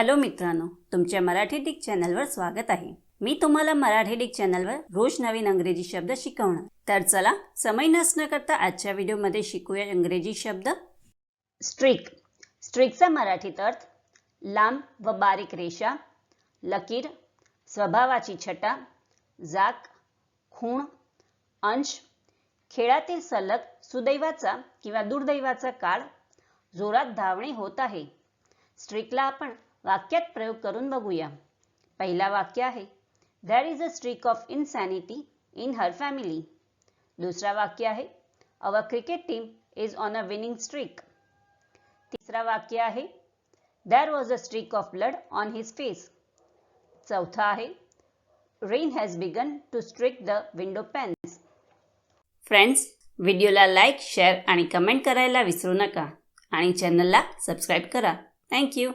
Hello मित्रांनो तुमच्या Marathi Dick चॅनलवर स्वागत आहे. मी तुम्हाला मराठी डिक चॅनलवर रोज नवीन अंग्रेजी शब्द शिकवणार. तर चला समय नसणं करता आजच्या व्हिडिओमध्ये शिकूया इंग्रजी शब्द. स्ट्रिक. स्ट्रिकचा मराठीत अर्थ लांब व बारीक रेषा लकीर स्वभावाची छटा जाक खूण अंश खेळातील सलग सुदैवाचा किंवा दुर्दैवाचा काळ जोरात धावणे होत आहे. स्ट्रिकला आपण वाक्यात प्रयोग करून बघूया. पहिला वाक्य आहे there is a streak of insanity in her family दुसरा वाक्य आहे our cricket team is on a winning streak तिसरा वाक्य आहे there was a streak of blood on his face चौथा आहे rain has begun to streak the window panes friends व्हिडिओला like share आणि कमेंट करायला विसरू नका. आणि चॅनलला सबस्क्राईब करा. थँक्यू